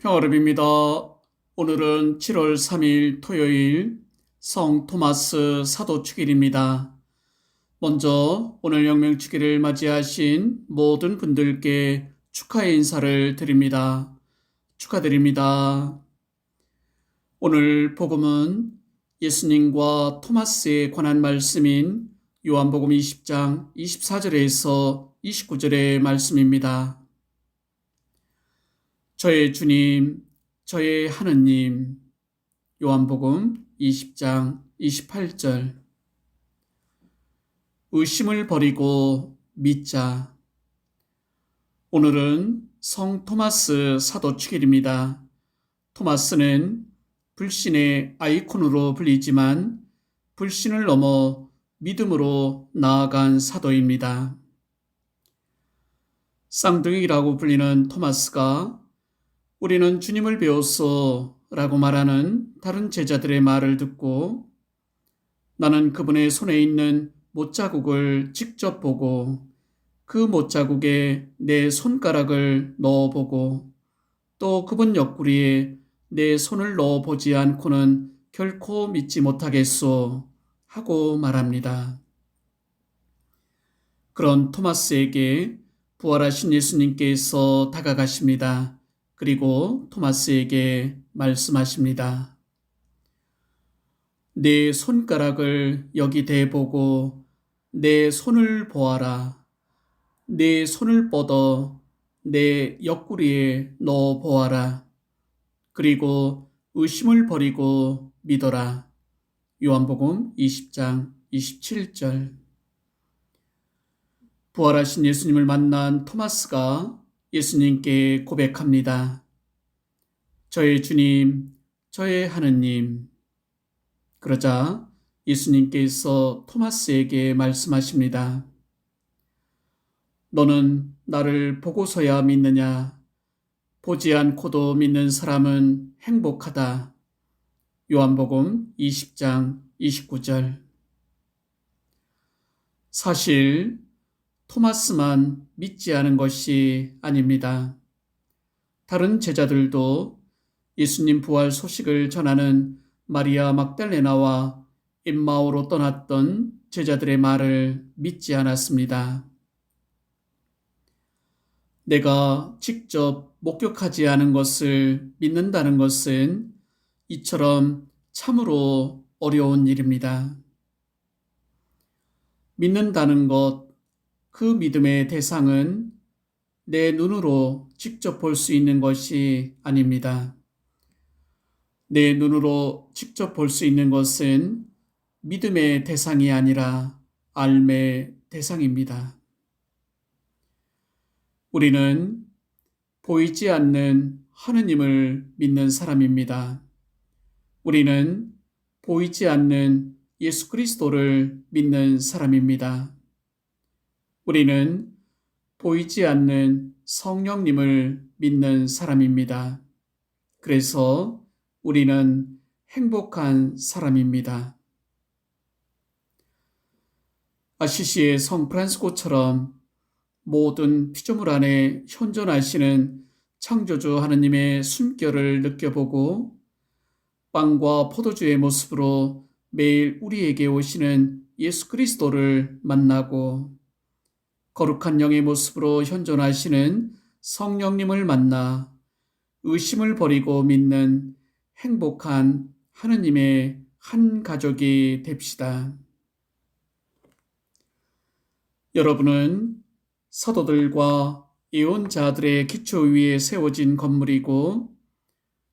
평화롭입니다. 오늘은 7월 3일 토요일 성 토마스 사도 축일입니다. 먼저 오늘 영명 축일을 맞이하신 모든 분들께 축하의 인사를 드립니다. 축하드립니다. 오늘 복음은 예수님과 토마스에 관한 말씀인 요한복음 20장 24절에서 29절의 말씀입니다. 저의 주님, 저의 하느님. 요한복음 20장 28절. 의심을 버리고 믿자. 오늘은 성 토마스 사도 축일입니다. 토마스는 불신의 아이콘으로 불리지만 불신을 넘어 믿음으로 나아간 사도입니다. 쌍둥이라고 불리는 토마스가 우리는 주님을 배웠어 라고 말하는 다른 제자들의 말을 듣고 나는 그분의 손에 있는 못자국을 직접 보고 그 못자국에 내 손가락을 넣어보고 또 그분 옆구리에 내 손을 넣어보지 않고는 결코 믿지 못하겠소 하고 말합니다. 그런 토마스에게 부활하신 예수님께서 다가가십니다. 그리고 토마스에게 말씀하십니다. 내 손가락을 여기 대보고 내 손을 보아라. 내 손을 뻗어 내 옆구리에 넣어 보아라. 그리고 의심을 버리고 믿어라. 요한복음 20장 27절. 부활하신 예수님을 만난 토마스가 예수님께 고백합니다. 저의 주님, 저의 하느님. 그러자 예수님께서 토마스에게 말씀하십니다. 너는 나를 보고서야 믿느냐? 보지 않고도 믿는 사람은 행복하다. 요한복음 20장 29절. 사실 토마스만 믿지 않은 것이 아닙니다. 다른 제자들도 예수님 부활 소식을 전하는 마리아 막달레나와 임마오로 떠났던 제자들의 말을 믿지 않았습니다. 내가 직접 목격하지 않은 것을 믿는다는 것은 이처럼 참으로 어려운 일입니다. 믿는다는 것, 그 믿음의 대상은 내 눈으로 직접 볼 수 있는 것이 아닙니다. 내 눈으로 직접 볼 수 있는 것은 믿음의 대상이 아니라 알의 대상입니다. 우리는 보이지 않는 하느님을 믿는 사람입니다. 우리는 보이지 않는 예수 그리스도를 믿는 사람입니다. 우리는 보이지 않는 성령님을 믿는 사람입니다. 그래서 우리는 행복한 사람입니다. 아시시의 성 프란스코처럼 모든 피조물 안에 현존하시는 창조주 하느님의 숨결을 느껴보고 빵과 포도주의 모습으로 매일 우리에게 오시는 예수 그리스도를 만나고 거룩한 영의 모습으로 현존하시는 성령님을 만나 의심을 버리고 믿는 행복한 하느님의 한 가족이 됩시다. 여러분은 사도들과 예언자들의 기초 위에 세워진 건물이고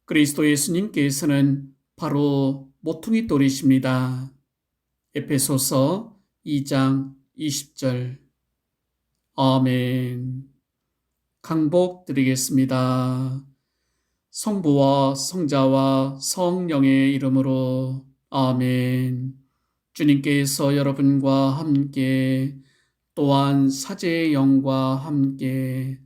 그리스도 예수님께서는 바로 모퉁이 돌이십니다. 에페소서 2장 20절 아멘. 강복 드리겠습니다. 성부와 성자와 성령의 이름으로 아멘. 주님께서 여러분과 함께 또한 사제의 영과 함께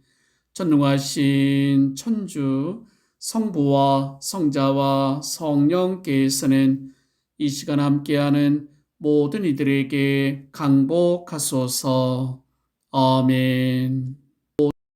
전능하신 천주 성부와 성자와 성령께서는 이 시간 함께하는 모든 이들에게 강복하소서. 아멘.